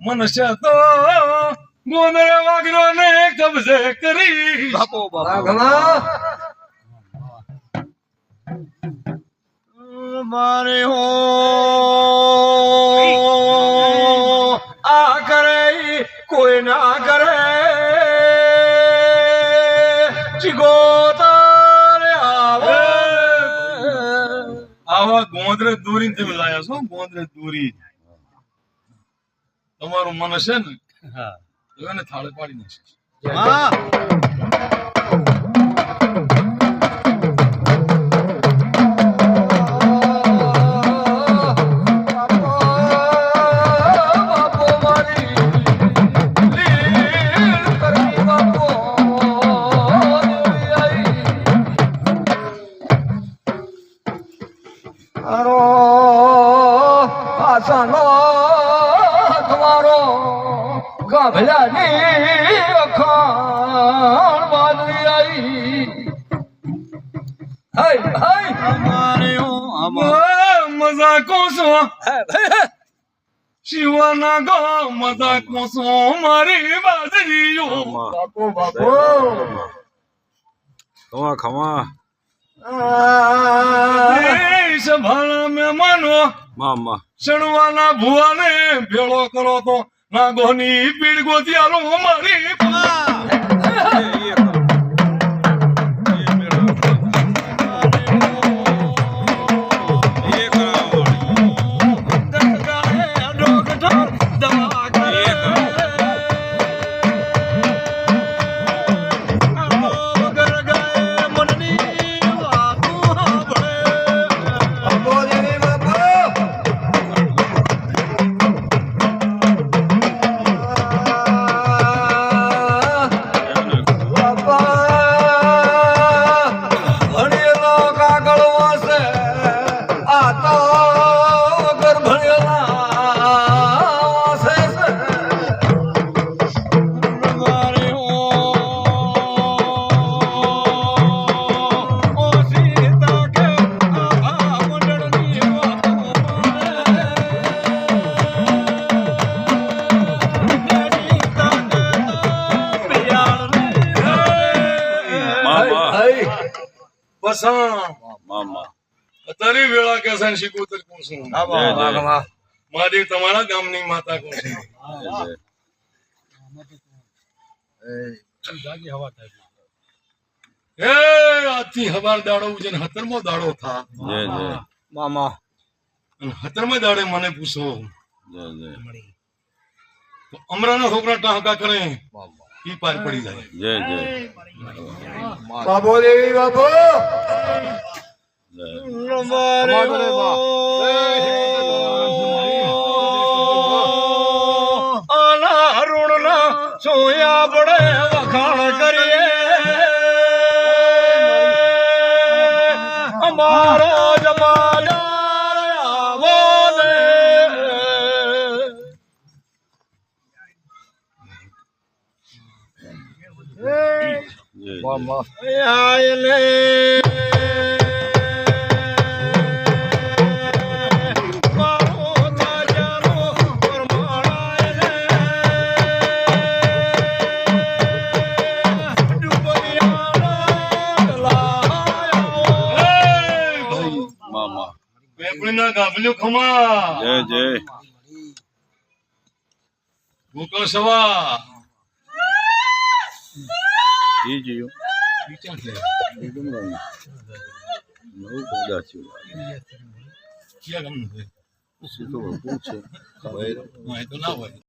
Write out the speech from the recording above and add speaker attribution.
Speaker 1: મનુષ્ય તો ગોંદળ વાગરો ને કબજે કરી.
Speaker 2: બાપો બાપો. મારે હો આ કરે કોઈ ના કરે આવા.
Speaker 1: ગોંદરે દોરી તમે લાયા છો ગોંદરે દોરી. તમારું મન છે ને હા. એને થાળે પાડી નાખશે.
Speaker 2: હા.
Speaker 3: બાપો મારી ગાભલાની અખાણ
Speaker 1: મજા કોસો. શિવાના ગા મજા કોસો. મારી બાજરીઓ.
Speaker 3: બાપો બાપો.
Speaker 2: ખમા ખમા.
Speaker 1: એ સભાના મહેમાનો
Speaker 2: મામા.
Speaker 1: શણવાના ભુવાને ભેળો કરો તો. નાગોની પીડ ગોતિયારો મારી
Speaker 3: બાપો
Speaker 1: બસા
Speaker 2: મામા
Speaker 1: તારી વેળા કે છે શીખોતર કોણ છું
Speaker 3: વાઘમાં
Speaker 1: તમારા ગામની માતા કોણ છે? હે આજથી હવાર દાડો ઉજન હતરમો દાડો થા.
Speaker 2: જય જય.
Speaker 3: મામા
Speaker 1: હતરમો દાડે મને પૂછો. અમરાના છોકરા ટાંકા કરે ઈ પાર પડી જાય.
Speaker 2: જય જય.
Speaker 3: બાપો દેવી બાપો
Speaker 2: ના
Speaker 1: સોયા પડે વખાણ કરીએ. અમારો ગાભલ્યો ખમા
Speaker 2: જય જય.
Speaker 1: ભૂકો સવા
Speaker 2: પેદા થયું
Speaker 1: ક્યાં ગામનું છે?
Speaker 2: સીધો પૂછે ખબર.
Speaker 1: હા, એ તો ના હોય.